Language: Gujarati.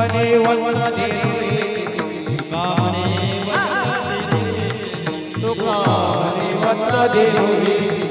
ಕಾಮನೆ ಒಂದೇ ಕಾಮನೆ ಕಾಮನೆ ಒಂದೇ